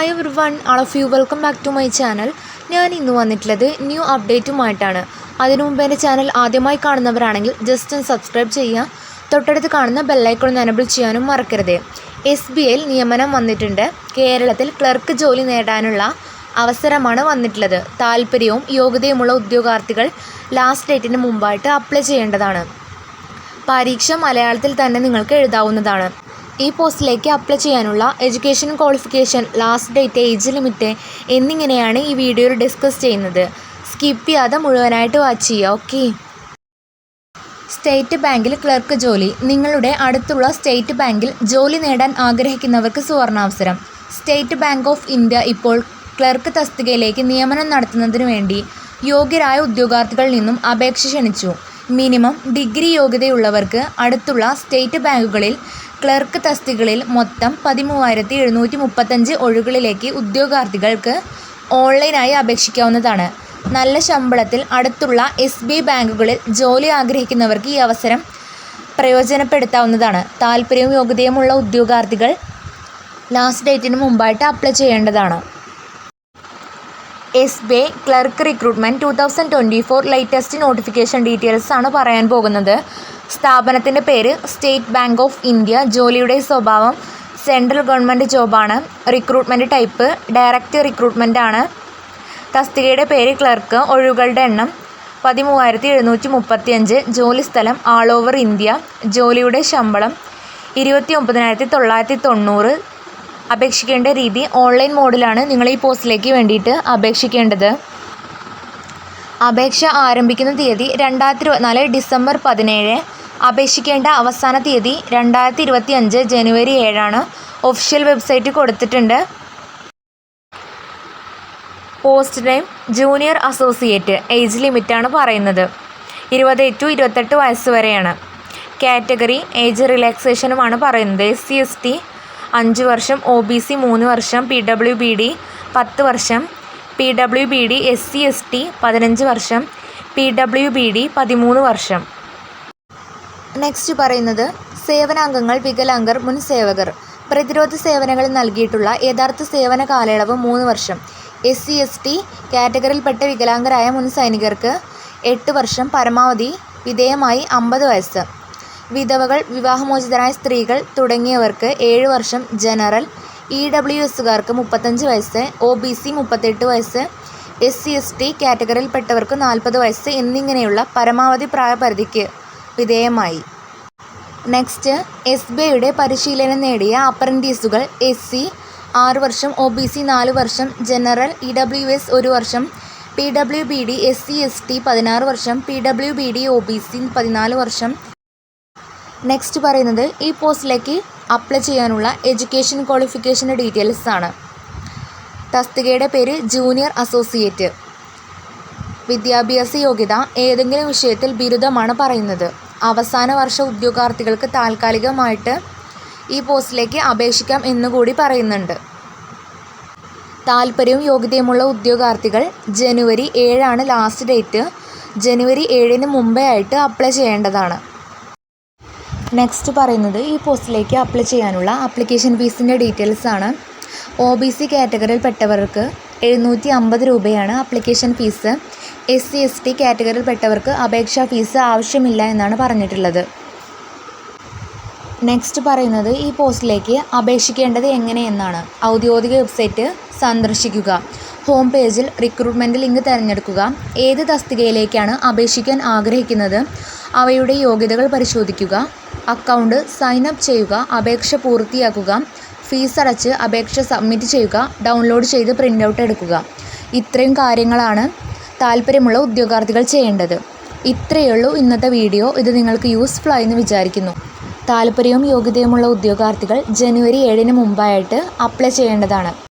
Hi everyone all of you welcome back to my channel ഞാൻ ഇന്ന് വന്നിട്ടുള്ളത് new അപ്ഡേറ്റുമായിട്ടാണ് അതിനു മുമ്പ് എന്റെ ചാനൽ ആദ്യമായി കാണുന്നവരാണെങ്കിൽ ജസ്റ്റ് ഒന്ന് സബ്സ്ക്രൈബ് ചെയ്യുക. തൊട്ടടുത്ത് കാണുന്ന ബെല്ലൈക്കൺ എനബിൾ ചെയ്യാനും മറക്കരുത്. എസ് ബി ഐയിൽ നിയമനം വന്നിട്ടുണ്ട്. കേരളത്തിൽ ക്ലർക്ക് ജോലി നേടാനുള്ള അവസരമാണ് വന്നിട്ടുള്ളത്. താല്പര്യവും യോഗ്യതയുമുള്ള ഉദ്യോഗാർത്ഥികൾ ലാസ്റ്റ് ഡേറ്റിന് മുമ്പായിട്ട് അപ്ലൈ ചെയ്യേണ്ടതാണ്. പരീക്ഷ മലയാളത്തിൽ തന്നെ നിങ്ങൾക്ക് എഴുതാവുന്നതാണ്. ഈ പോസ്റ്റിലേക്ക് അപ്ലൈ ചെയ്യാനുള്ള education qualification last date age limit എന്നിങ്ങനെയാണ് ഈ വീഡിയോയിൽ ഡിസ്കസ് ചെയ്യുന്നത്. സ്കിപ്പ് ചെയ്യാതെ മുഴുവനായിട്ട് വാച്ച് ചെയ്യുക ഓക്കെ സ്റ്റേറ്റ് ബാങ്കിൽ ക്ലർക്ക് ജോലി. നിങ്ങളുടെ അടുത്തുള്ള സ്റ്റേറ്റ് ബാങ്കിൽ ജോലി നേടാൻ ആഗ്രഹിക്കുന്നവർക്ക് സുവർണാവസരം. സ്റ്റേറ്റ് ബാങ്ക് ഓഫ് ഇന്ത്യ ഇപ്പോൾ ക്ലർക്ക് തസ്തികയിലേക്ക് നിയമനം നടത്തുന്നതിനു വേണ്ടി യോഗ്യരായ ഉദ്യോഗാർത്ഥികളിൽ നിന്നും അപേക്ഷ ക്ഷണിച്ചു. മിനിമം ഡിഗ്രി യോഗ്യതയുള്ളവർക്ക് അടുത്തുള്ള സ്റ്റേറ്റ് ബാങ്കുകളിൽ ക്ലർക്ക് തസ്തികകളിൽ മൊത്തം പതിമൂവായിരത്തി എഴുന്നൂറ്റി മുപ്പത്തഞ്ച് ഒഴികളിലേക്ക് ഉദ്യോഗാർത്ഥികൾക്ക് ഓൺലൈനായി അപേക്ഷിക്കാവുന്നതാണ്. നല്ല ശമ്പളത്തിൽ അടുത്തുള്ള എസ് ബി ബാങ്കുകളിൽ ജോലി ആഗ്രഹിക്കുന്നവർക്ക് ഈ അവസരം പ്രയോജനപ്പെടുത്താവുന്നതാണ്. താല്പര്യവും യോഗ്യതയുമുള്ള ഉദ്യോഗാർത്ഥികൾ ലാസ്റ്റ് ഡേറ്റിന് മുമ്പായിട്ട് അപ്ലൈ ചെയ്യേണ്ടതാണ്. S B clerk recruitment two thousand twenty four latest notification details ആണ് പറയാൻ പോകുന്നത്. സ്ഥാപനത്തിന്റെ പേര് സ്റ്റേറ്റ് ബാങ്ക് ഓഫ് ഇന്ത്യ ജോലിയുടെ സ്വഭാവം സെൻട്രൽ ഗവൺമെന്റ് ജോബാണ് റിക്രൂട്ട്മെന്റ് ടൈപ്പ് ഡയറക്റ്റ് റിക്രൂട്ട്മെന്റ് ആണ്. തസ്തികയുടെ പേര് ക്ലർക്ക്. ഒഴിവുകളുടെ എണ്ണം പതിമൂവായിരത്തി എഴുന്നൂറ്റി മുപ്പത്തി അഞ്ച് ജോലി സ്ഥലം ആൾ ഓവർ ഇന്ത്യ ജോലിയുടെ ശമ്പളം ഇരുപത്തി ഒമ്പതിനായിരത്തി തൊള്ളായിരത്തി തൊണ്ണൂറ് അപേക്ഷിക്കേണ്ട രീതി ഓൺലൈൻ മോഡിലാണ് നിങ്ങൾ ഈ പോസ്റ്റിലേക്ക് വേണ്ടിയിട്ട് അപേക്ഷിക്കേണ്ടത്. അപേക്ഷ ആരംഭിക്കുന്ന തീയതി രണ്ടായിരത്തി ഇരുപത്തിനാല് ഡിസംബർ പതിനേഴ്. അപേക്ഷിക്കേണ്ട അവസാന തീയതി രണ്ടായിരത്തി ഇരുപത്തി അഞ്ച് ജനുവരി ഏഴാണ്. ഒഫീഷ്യൽ വെബ്സൈറ്റ് കൊടുത്തിട്ടുണ്ട്. Post time junior associate age ലിമിറ്റാണ് പറയുന്നത്. ഇരുപത് ടു ഇരുപത്തെട്ട് വയസ്സ് വരെയാണ്. കാറ്റഗറി ഏജ് റിലാക്സേഷനുമാണ് പറയുന്നത്. എസ് സി എസ് ടി അഞ്ച് വർഷം ഒ ബി സി മൂന്ന് വർഷം പി ഡബ്ല്യു ബി ഡി പത്ത് വർഷം P W B D S C S T പതിനഞ്ച് വർഷം പി ഡബ്ല്യു ബി ഡി പതിമൂന്ന് വർഷം. നെക്സ്റ്റ് പറയുന്നത് സേവനാംഗങ്ങൾ വികലാംഗർ മുൻ സേവകർ. പ്രതിരോധ സേവനങ്ങൾ നൽകിയിട്ടുള്ള യഥാർത്ഥ സേവന കാലയളവ് മൂന്ന് വർഷം. എസ് സി എസ് ടി കാറ്റഗറിയിൽപ്പെട്ട വികലാംഗരായ മുൻ സൈനികർക്ക് എട്ട് വർഷം പരമാവധി വിധേയമായി അമ്പത് വയസ്സ്. വിധവകൾ വിവാഹമോചിതരായ സ്ത്രീകൾ തുടങ്ങിയവർക്ക് ഏഴ് വർഷം ജനറൽ ഇ ഡബ്ല്യു എസുകാർക്ക് മുപ്പത്തഞ്ച് വയസ്സ് ഒ ബി സി മുപ്പത്തെട്ട് വയസ്സ് എസ് സി എസ് ടി കാറ്റഗറിയിൽപ്പെട്ടവർക്ക് നാൽപ്പത് വയസ്സ് എന്നിങ്ങനെയുള്ള പരമാവധി പ്രായപരിധിക്ക് വിധേയമായി. നെക്സ്റ്റ് എസ് ബി ഐയുടെ പരിശീലനം നേടിയ അപ്രന്റീസുകൾ എസ് സി ആറ് വർഷം ഒ ബി സി നാല് വർഷം ജനറൽ ഇ ഡബ്ല്യു എസ് ഒരു വർഷം P W B D S C S T പതിനാറ് വർഷം P W B D O B C പതിനാല് വർഷം നെക്സ്റ്റ് പറയുന്നത് ഈ പോസ്റ്റിലേക്ക് അപ്ലൈ ചെയ്യാനുള്ള എഡ്യൂക്കേഷൻ ക്വാളിഫിക്കേഷന്റെ ഡീറ്റെയിൽസ് ആണ്. തസ്തികയുടെ പേര് ജൂനിയർ അസോസിയേറ്റ് വിദ്യാഭ്യാസ യോഗ്യത ഏതെങ്കിലും വിഷയത്തിൽ ബിരുദമാണ് പറയുന്നത്. അവസാന വർഷ ഉദ്യോഗാർത്ഥികൾക്ക് താൽക്കാലികമായിട്ട് ഈ പോസ്റ്റിലേക്ക് അപേക്ഷിക്കാം എന്നുകൂടി പറയുന്നുണ്ട്. താല്പര്യവും യോഗ്യതയുമുള്ള ഉദ്യോഗാർത്ഥികൾ ജനുവരി ഏഴാണ് ലാസ്റ്റ് ഡേറ്റ് ജനുവരി ഏഴിന് മുമ്പേ ആയിട്ട് അപ്ലൈ ചെയ്യേണ്ടതാണ്. നെക്സ്റ്റ് പറയുന്നത് ഈ പോസ്റ്റിലേക്ക് അപ്ലൈ ചെയ്യാനുള്ള ആപ്ലിക്കേഷൻ ഫീസിന്റെ ഡീറ്റെയിൽസ് ആണ്. ഒ ബി സി കാറ്റഗറിയിൽപ്പെട്ടവർക്ക് എഴുന്നൂറ്റി അമ്പത് രൂപയാണ് application fees S C S T കാറ്റഗറിയിൽപ്പെട്ടവർക്ക് അപേക്ഷാ ഫീസ് ആവശ്യമില്ല എന്നാണ് പറഞ്ഞിട്ടുള്ളത്. നെക്സ്റ്റ് പറയുന്നത് ഈ പോസ്റ്റിലേക്ക് അപേക്ഷിക്കേണ്ടത് എങ്ങനെയെന്നാണ്. ഔദ്യോഗിക വെബ്സൈറ്റ് സന്ദർശിക്കുക. ഹോം പേജിൽ റിക്രൂട്ട്മെന്റ് ലിങ്ക് തിരഞ്ഞെടുക്കുക. ഏത് തസ്തികയിലേക്കാണ് അപേക്ഷിക്കാൻ ആഗ്രഹിക്കുന്നത്? അവയുടെ യോഗ്യതകൾ പരിശോധിക്കുക. അക്കൗണ്ട് സൈൻ അപ്പ് ചെയ്യുക അപേക്ഷ പൂർത്തിയാക്കുക ഫീസ് അടച്ച് അപേക്ഷ സബ്മിറ്റ് ചെയ്യുക ഡൗൺലോഡ് ചെയ്ത് പ്രിന്റ് ഔട്ട് എടുക്കുക. ഇത്രയും കാര്യങ്ങളാണ് താല്പര്യമുള്ള ഉദ്യോഗാർത്ഥികൾ ചെയ്യേണ്ടത്. ഇത്രയേ ഉള്ളൂ ഇന്നത്തെ വീഡിയോ. ഇത് നിങ്ങൾക്ക് യൂസ്ഫുൾ ആയെന്ന് വിചാരിക്കുന്നു. താല്പര്യവും യോഗ്യതയുമുള്ള ഉദ്യോഗാർത്ഥികൾ ജനുവരി ഏഴിന് മുമ്പായിട്ട് അപ്ലൈ ചെയ്യേണ്ടതാണ്.